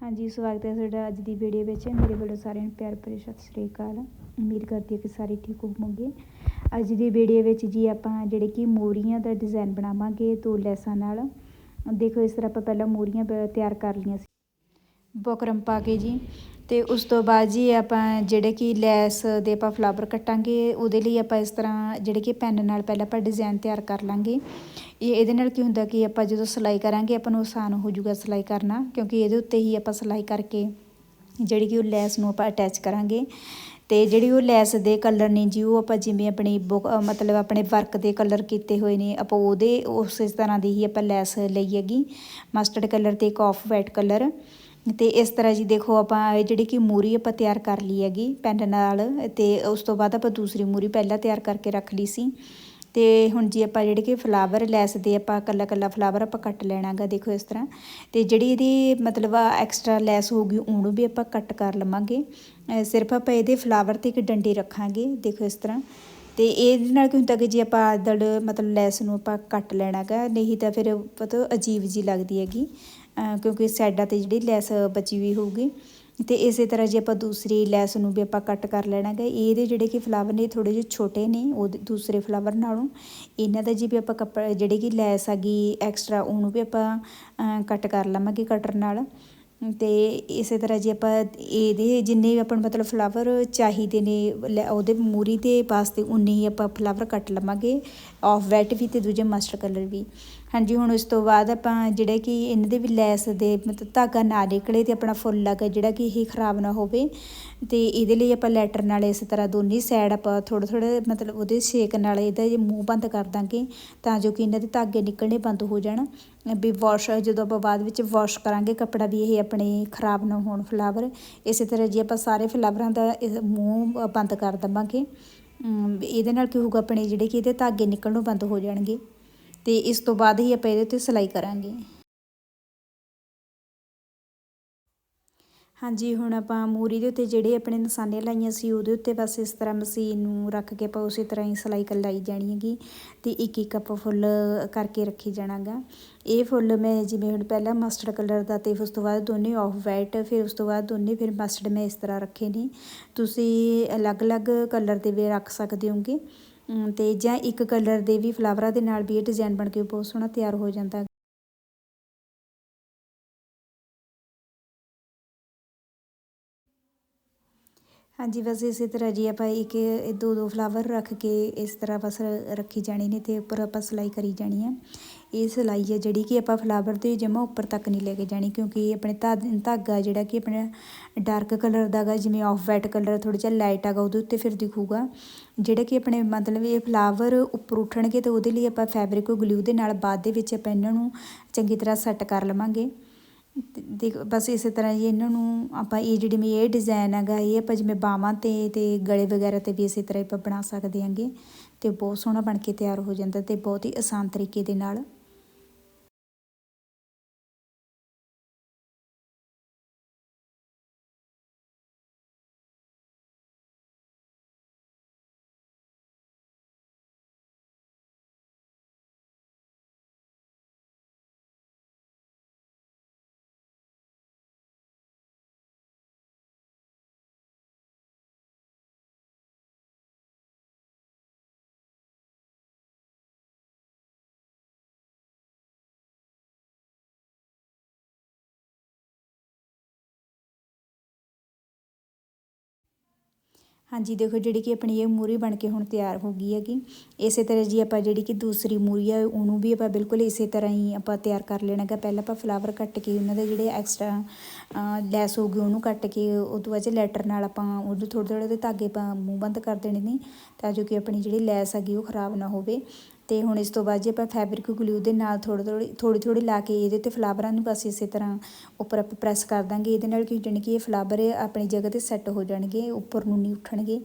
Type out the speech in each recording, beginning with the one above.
ਹਾਂਜੀ, ਸਵਾਗਤ ਹੈ ਤੁਹਾਡਾ ਅੱਜ ਦੀ ਵੀਡੀਓ ਵਿੱਚ। ਮੇਰੇ ਵੱਲੋਂ ਸਾਰਿਆਂ ਨੂੰ ਪਿਆਰ ਭਰੀ ਸਤਿ ਸ਼੍ਰੀ ਅਕਾਲ। ਉਮੀਦ ਕਰਦੀ ਹਾਂ ਕਿ ਸਾਰੇ ਠੀਕ ਹੋਵੋਗੇ। ਅੱਜ ਦੀ ਵੀਡੀਓ ਵਿੱਚ ਜੀ ਆਪਾਂ ਜਿਹੜੇ ਕਿ ਮੋਰੀਆਂ ਦਾ ਡਿਜ਼ਾਈਨ ਬਣਾਵਾਂਗੇ ਦੋ ਲੈਸਾਂ ਨਾਲ। ਦੇਖੋ, ਇਸ ਤਰ੍ਹਾਂ ਆਪਾਂ ਪਹਿਲਾਂ ਮੋਰੀਆਂ ਤਿਆਰ ਕਰ ਲਈਆਂ ਸੀ। ਬੁਕਰਮ ਪਾ ਕੇ ਜੀ। ਤੇ ਉਸ ਤੋਂ ਬਾਅਦ ਜੀ ਆਪਾਂ ਜਿਹੜੇ ਕਿ ਲੈਸ ਦੇ ਆਪਾਂ ਫਲਾਵਰ ਕੱਟਾਂਗੇ, ਉਹਦੇ ਲਈ ਆਪਾਂ ਇਸ ਤਰ੍ਹਾਂ ਜਿਹੜੇ ਕਿ ਪੈਨ ਨਾਲ ਪਹਿਲਾਂ ਆਪਾਂ ਡਿਜ਼ਾਈਨ ਤਿਆਰ ਕਰ ਲਾਂਗੇ। ਇਹ ਇਹਦੇ ਨਾਲ ਕੀ ਹੁੰਦਾ ਕਿ ਆਪਾਂ ਜਦੋਂ ਸਿਲਾਈ ਕਰਾਂਗੇ, ਆਪਾਂ ਨੂੰ ਆਸਾਨ ਹੋ ਜਾਊਗਾ ਸਿਲਾਈ ਕਰਨਾ, ਕਿਉਂਕਿ ਇਹਦੇ ਉੱਤੇ ਹੀ ਆਪਾਂ ਸਿਲਾਈ ਕਰਕੇ ਜਿਹੜੀ ਕਿ ਉਹ ਲੈਸ ਨੂੰ ਆਪਾਂ ਅਟੈਚ ਕਰਾਂਗੇ। ਤੇ ਜਿਹੜੀ ਉਹ ਲੈਸ ਦੇ ਕਲਰ ਨੇ ਜੀ, ਉਹ ਆਪਾਂ ਜਿਵੇਂ ਆਪਣੀ ਬੁੱਕ ਮਤਲਬ ਆਪਣੇ ਵਰਕ ਦੇ ਕਲਰ ਕੀਤੇ ਹੋਏ ਨੇ, ਆਪਾਂ ਉਹਦੇ, ਉਸੇ ਤਰ੍ਹਾਂ ਦੀ ਹੀ ਆਪਾਂ ਲੈਸ ਲਈ ਹੈਗੀ। ਮਸਟਰਡ ਕਲਰ ਤੇ ਇੱਕ ਆਫ ਵਾਈਟ ਕਲਰ ਤੇ ਇਸ ਤਰ੍ਹਾਂ ਜੀ ਦੇਖੋ ਆਪਾਂ ਇਹ ਜਿਹੜੀ ਕਿ ਮੂਰੀ ਆਪਾਂ ਤਿਆਰ ਕਰ ਲਈ ਹੈਗੀ, ਪੈਨ ਨਾਲ, ਤੇ ਉਸ ਤੋਂ ਬਾਅਦ ਆਪਾਂ ਦੂਸਰੀ ਮੂਰੀ ਪਹਿਲਾਂ ਤਿਆਰ ਕਰਕੇ ਰੱਖ ਲਈ ਸੀ। ਤੇ ਹੁਣ ਜੀ ਆਪਾਂ ਜਿਹੜੇ ਕਿ ਫਲਾਵਰ ਲੈਸ ਦੇ ਆਪਾਂ ਕੱਲਾ ਕੱਲਾ ਫਲਾਵਰ ਆਪਾਂ ਕੱਟ ਲੈਣਾਗਾ, ਦੇਖੋ ਇਸ ਤਰ੍ਹਾਂ। ਤੇ ਜਿਹੜੀ ਇਹਦੀ ਮਤਲਬ ਐਕਸਟਰਾ ਲੈਸ ਹੋਊਗੀ, ਉਹਨੂੰ ਵੀ ਆਪਾਂ ਕੱਟ ਕਰ ਲਵਾਂਗੇ। ਸਿਰਫ ਆਪਾਂ ਇਹਦੇ ਫਲਾਵਰ ਤੇ ਇੱਕ ਡੰਡੀ ਰੱਖਾਂਗੇ, ਦੇਖੋ ਇਸ ਤਰ੍ਹਾਂ। ਤੇ ਇਹਦੇ ਨਾਲ ਕੀ ਹੁੰਦਾ ਕਿ ਜੇ ਆਪਾਂ ਆਦੜ ਮਤਲਬ ਲੈਸ ਨੂੰ ਆਪਾਂ ਕੱਟ ਲੈਣਾਗਾ, ਨਹੀਂ ਤਾਂ ਫਿਰ ਪਤਾ ਅਜੀਬ ਜੀ ਲੱਗਦੀ ਹੈਗੀ। ਕਿਉਂਕਿ ਸਾਈਡਾਂ ਤੇ ਜਿਹੜੀ ਲੈਸ ਬਚੀ ਹੋਈ ਹੋਊਗੀ। ਤੇ ਇਸੇ ਤਰ੍ਹਾਂ ਜੇ ਆਪਾਂ ਦੂਸਰੀ ਲੈਸ ਨੂੰ ਵੀ ਆਪਾਂ ਕੱਟ ਕਰ ਲੈਣਾ ਹੈ ਇਹਦੇ ਜਿਹੜੇ ਕਿ ਫਲਾਵਰ ਨੇ ਥੋੜੇ ਜਿਹੇ ਛੋਟੇ ਨੇ, ਉਹ ਦੂਸਰੇ ਫਲਾਵਰ ਨਾਲੋਂ। ਇਹਨਾਂ ਦਾ ਜੇ ਵੀ ਆਪਾਂ ਕੱਪੜਾ ਜਿਹੜੇ ਕਿ ਲੈਸ ਹੈਗੀ ਐਕਸਟਰਾ ਉਹਨੂੰ ਵੀ ਆਪਾਂ ਕੱਟ ਕਰ ਲਵਾਂਗੇ ਕਟਰ ਨਾਲ। ਤੇ ਇਸੇ ਤਰ੍ਹਾਂ ਜੇ ਆਪਾਂ ਇਹਦੇ ਜਿੰਨੇ ਆਪਾਂ ਮਤਲਬ ਫਲਾਵਰ ਚਾਹੀਦੇ ਨੇ ਉਹਦੇ ਮੂਰੀ ਦੇ ਵਾਸਤੇ, ਉਨੇ ਹੀ ਆਪਾਂ ਫਲਾਵਰ ਕੱਟ ਲਵਾਂਗੇ। ਆਫ ਵੈਟ ਵੀ ਤੇ ਦੂਜੇ ਮਸਟਰ ਕਲਰ ਵੀ। ਹਾਂਜੀ, ਹੁਣ ਉਸ ਤੋਂ ਬਾਅਦ ਆਪਾਂ ਜਿਹੜੇ ਕਿ ਇਹਨਾਂ ਦੇ ਵੀ ਲੈਸ ਦੇ ਮਤਲਬ ਧਾਗਾ ਨਾ ਨਿਕਲੇ ਤੇ ਆਪਣਾ ਫੁੱਲ ਲੱਗਾ ਜਿਹੜਾ ਕਿ ਇਹ ਖਰਾਬ ਨਾ ਹੋਵੇ ਤੇ ਇਹਦੇ ਲਈ ਆਪਾਂ ਲੈਟਰ ਨਾਲ ਇਸ ਤਰ੍ਹਾਂ ਦੋਨੀ ਸਾਈਡ ਆਪਾਂ ਥੋੜਾ ਥੋੜਾ ਮਤਲਬ ਉਹਦੇ ਛੇਕ ਨਾਲ ਇਹਦਾ ਜੇ ਮੂੰਹ ਬੰਦ ਕਰ ਦਾਂਗੇ ਤਾਂ ਜੋ ਕਿ ਇਹਨਾਂ ਦੇ ਧਾਗੇ ਨਿਕਲਣੇ ਬੰਦ ਹੋ ਜਾਣ। ਵੀ ਵਾਸ਼ ਜਦੋਂ ਆਪਾਂ ਬਾਅਦ ਵਿੱਚ ਵਾਸ਼ ਕਰਾਂਗੇ ਕੱਪੜਾ ਵੀ ਇਹ ਆਪਣੇ ਖਰਾਬ ਨਾ ਹੋਣ ਫਲਾਵਰ ਇਸੇ ਤਰ੍ਹਾਂ ਜੇ ਆਪਾਂ ਸਾਰੇ ਫਲਾਵਰਾਂ ਦਾ ਮੂੰਹ ਬੰਦ ਕਰ ਦਵਾਂਗੇ ਇਹਦੇ ਨਾਲ ਕੀ ਹੋਊਗਾ, ਆਪਣੇ ਜਿਹੜੇ ਕਿ ਇਹਦੇ ਧਾਗੇ ਨਿਕਲਣੋਂ ਬੰਦ ਹੋ ਜਾਣਗੇ। ਤੇ ਇਸ ਤੋਂ ਬਾਅਦ ਹੀ ਆਪਾਂ ਇਹਦੇ ਉੱਤੇ ਸਿਲਾਈ ਕਰਾਂਗੇ। ਹਾਂਜੀ, ਹੁਣ ਆਪਾਂ ਮੂਰੀ ਦੇ ਉੱਤੇ ਜਿਹੜੇ ਆਪਣੇ ਨਿਸ਼ਾਨੇ ਲਾਈਆਂ ਸੀ, ਉਹਦੇ ਉੱਤੇ ਬਸ ਇਸ ਤਰ੍ਹਾਂ ਮਸ਼ੀਨ ਨੂੰ ਰੱਖ ਕੇ ਆਪਾਂ ਉਸੇ ਤਰ੍ਹਾਂ ਹੀ ਸਿਲਾਈ ਕਰ ਲਾਈ ਜਾਣੀ ਹੈਗੀ ਤੇ ਇੱਕ ਇੱਕ ਆਪਾਂ ਫੁੱਲ ਕਰਕੇ ਰੱਖੀ ਜਾਣਾਗਾ। ਇਹ ਫੁੱਲ ਮੈਂ ਜਿਵੇਂ ਹੁਣ ਪਹਿਲਾਂ ਮਸਟਰਡ ਕਲਰ ਦਾ ਤੇ ਉਸ ਤੋਂ ਬਾਅਦ ਦੋਨੇ ਆਫ ਵਾਈਟ ਫਿਰ ਉਸ ਤੋਂ ਬਾਅਦ ਦੋਨੇ ਫਿਰ ਮਸਟਰਡ ਮੈਂ ਇਸ ਤਰ੍ਹਾਂ ਰੱਖੇ ਨੇ। ਤੁਸੀਂ ਅਲੱਗ-ਅਲੱਗ ਕਲਰ ਦੇ ਵੀ ਰੱਖ ਸਕਦੇ ਹੋਗੇ। ਅਤੇ ਜਾਂ ਇੱਕ ਕਲਰ ਦੇ ਵੀ ਫਲਾਵਰਾਂ ਦੇ ਨਾਲ ਵੀ ਇਹ ਡਿਜ਼ਾਇਨ ਬਣ ਕੇ ਬਹੁਤ ਸੋਹਣਾ ਤਿਆਰ ਹੋ ਜਾਂਦਾ ਹਾਂਜੀ, ਬਸ ਇਸੇ ਤਰ੍ਹਾਂ ਜੀ ਆਪਾਂ ਇੱਕ ਦੋ ਦੋ ਫਲਾਵਰ ਰੱਖ ਕੇ ਇਸ ਤਰ੍ਹਾਂ ਬਸ ਰੱਖੀ ਜਾਣੀ ਨੇ ਤੇ ਉੱਪਰ ਆਪਾਂ ਸਿਲਾਈ ਕਰੀ ਜਾਣੀ ਹੈ ਇਹ ਸਿਲਾਈ ਹੈ ਜਿਹੜੀ ਕਿ ਆਪਾਂ ਫਲਾਵਰ ਦੇ ਜਮਾ ਉੱਪਰ ਤੱਕ ਨਹੀਂ ਲੈ ਕੇ ਜਾਣੀ ਕਿਉਂਕਿ ਆਪਣੇ ਧਾਗਾ ਜਿਹੜਾ ਕਿ ਆਪਣਾ ਡਾਰਕ ਕਲਰ ਦਾਗਾ ਜਿਵੇਂ ਆਫ ਵਾਈਟ ਕਲਰ ਥੋੜਾ ਜਿਹਾ ਲਾਈਟ ਆਗਾ ਉਹਦੇ ਉੱਤੇ ਫਿਰ ਦਿਖੂਗਾ। ਜਿਹੜਾ ਕਿ ਆਪਣੇ ਮਤਲਬ ਇਹ ਫਲਾਵਰ ਉੱਪਰ ਉੱਠਣਗੇ ਤੇ ਉਹਦੇ ਲਈ ਆਪਾਂ ਫੈਬਰਿਕ ਗਲੂ ਦੇ ਨਾਲ ਬਾਅਦ ਦੇ ਵਿੱਚ ਆਪਾਂ ਇਹਨਾਂ ਨੂੰ ਚੰਗੀ ਤਰ੍ਹਾਂ ਸੈੱਟ ਕਰ ਲਵਾਂਗੇ। ਦੇਖ, ਬਸ ਇਸੇ ਤਰ੍ਹਾਂ ਹੀ ਇਹਨਾਂ ਨੂੰ ਆਪਾਂ ਇਹ ਜਿਹੜੀ ਮੇ ਇਹ ਡਿਜ਼ਾਈਨ ਹੈਗਾ, ਇਹ ਆਪਾਂ ਜਿਵੇਂ ਬਾਹਾਂ ਤੇ ਤੇ ਗਲੇ ਵਗੈਰਾ ਤੇ ਵੀ ਇਸੇ ਤਰ੍ਹਾਂ ਆਪਾਂ ਬਣਾ ਸਕਦੇ ਹਾਂਗੇ ਤੇ ਬਹੁਤ ਸੋਹਣਾ ਬਣ ਕੇ ਤਿਆਰ ਹੋ ਜਾਂਦਾ ਤੇ ਬਹੁਤ ਹੀ ਆਸਾਨ ਤਰੀਕੇ ਦੇ ਨਾਲ। ਹਾਂਜੀ, ਦੇਖੋ ਜਿਹੜੀ ਕਿ ਆਪਣੀ ਇਹ ਮੂਰੀ ਬਣ ਕੇ ਹੁਣ ਤਿਆਰ ਹੋ ਗਈ ਹੈਗੀ। ਇਸੇ ਤਰ੍ਹਾਂ ਜੀ ਆਪਾਂ ਜਿਹੜੀ ਕਿ ਦੂਸਰੀ ਮੂਰੀ ਆ, ਉਹਨੂੰ ਵੀ ਆਪਾਂ ਬਿਲਕੁਲ ਇਸੇ ਤਰ੍ਹਾਂ ਹੀ ਆਪਾਂ ਤਿਆਰ ਕਰ ਲੈਣਾ ਹੈਗਾ। ਪਹਿਲਾਂ ਆਪਾਂ ਫਲਾਵਰ ਕੱਟ ਕੇ ਉਹਨਾਂ ਦੇ ਜਿਹੜੇ ਐਕਸਟਰਾ ਲੈਸ ਹੋਊਗੀ ਉਹਨੂੰ ਕੱਟ ਕੇ, ਉਹ ਤੋਂ ਬਾਅਦ ਲੈਟਰ ਨਾਲ ਆਪਾਂ ਉਹਨੂੰ ਥੋੜ੍ਹੇ ਥੋੜ੍ਹੇ ਦੇ ਧਾਗੇ ਪਾ ਮੂੰਹ ਬੰਦ ਕਰ ਦੇਣੇ ਨੇ, ਤਾਂ ਜੋ ਕਿ ਆਪਣੀ ਜਿਹੜੀ ਲੈਸ ਹੈਗੀ ਉਹ ਖਰਾਬ ਨਾ ਹੋਵੇ। ਤੇ ਹੁਣ ਇਸ ਤੋਂ ਬਾਅਦ ਜੇ ਆਪਾਂ ਫੈਬਰਿਕ ਗਲੂ ਦੇ ਨਾਲ ਥੋੜੀ ਥੋੜੀ ਥੋੜੀ ਥੋੜੀ ਲਾ ਕੇ ਇਹਦੇ ਤੇ ਫਲਾਵਰਾਂ ਨੂੰ ਬਸ ਇਸੇ ਤਰ੍ਹਾਂ ਉੱਪਰ ਆਪਾਂ ਪ੍ਰੈਸ ਕਰ ਦਾਂਗੇ। ਇਹਦੇ ਨਾਲ ਕੀ ਜਾਣੀ ਕਿ ਇਹ ਫਲਾਵਰ ਆਪਣੀ ਜਗ੍ਹਾ ਤੇ ਸੈੱਟ ਹੋ ਜਾਣਗੇ, ਉੱਪਰ ਨੂੰ ਨਹੀਂ ਉੱਠਣਗੇ।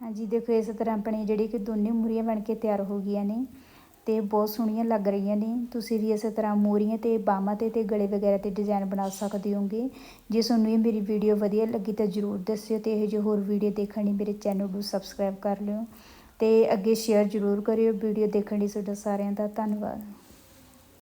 ਹਾਂਜੀ, ਦੇਖੋ ਇਸ ਤਰ੍ਹਾਂ ਆਪਣੇ ਜਿਹੜੀ ਕਿ ਦੋਨੇ ਮੂਰੀਆਂ ਬਣ ਕੇ ਤਿਆਰ ਹੋ ਗਈਆਂ ਨੇ। ਤੇ ਬਹੁਤ ਸੋਹਣੀਆਂ ਲੱਗ ਰਹੀਆਂ ਨੇ। ਤੁਸੀਂ ਵੀ ਇਸੇ ਤਰ੍ਹਾਂ ਮੋਰੀਆਂ ਤੇ ਬਾਹਾਂ ਤੇ ਤੇ ਗਲੇ ਵਗੈਰਾ ਤੇ ਡਿਜ਼ਾਈਨ ਬਣਾ ਸਕਦੇ ਹੋਗੇ। ਜੇ ਤੁਹਾਨੂੰ ਇਹ ਮੇਰੀ ਵੀਡੀਓ ਵਧੀਆ ਲੱਗੀ ਤਾਂ ਜਰੂਰ ਦੱਸਿਓ ਤੇ ਇਹ ਜਿਹੇ ਹੋਰ ਵੀਡੀਓ ਦੇਖਣ ਲਈ ਮੇਰੇ ਚੈਨਲ ਨੂੰ ਸਬਸਕ੍ਰਾਈਬ ਕਰ ਲਿਓ। ਤੇ ਅੱਗੇ ਸ਼ੇਅਰ ਜਰੂਰ ਕਰਿਓ ਵੀਡੀਓ ਦੇਖਣ ਲਈ ਤੁਹਾਡਾ ਸਾਰਿਆਂ ਦਾ ਧੰਨਵਾਦ।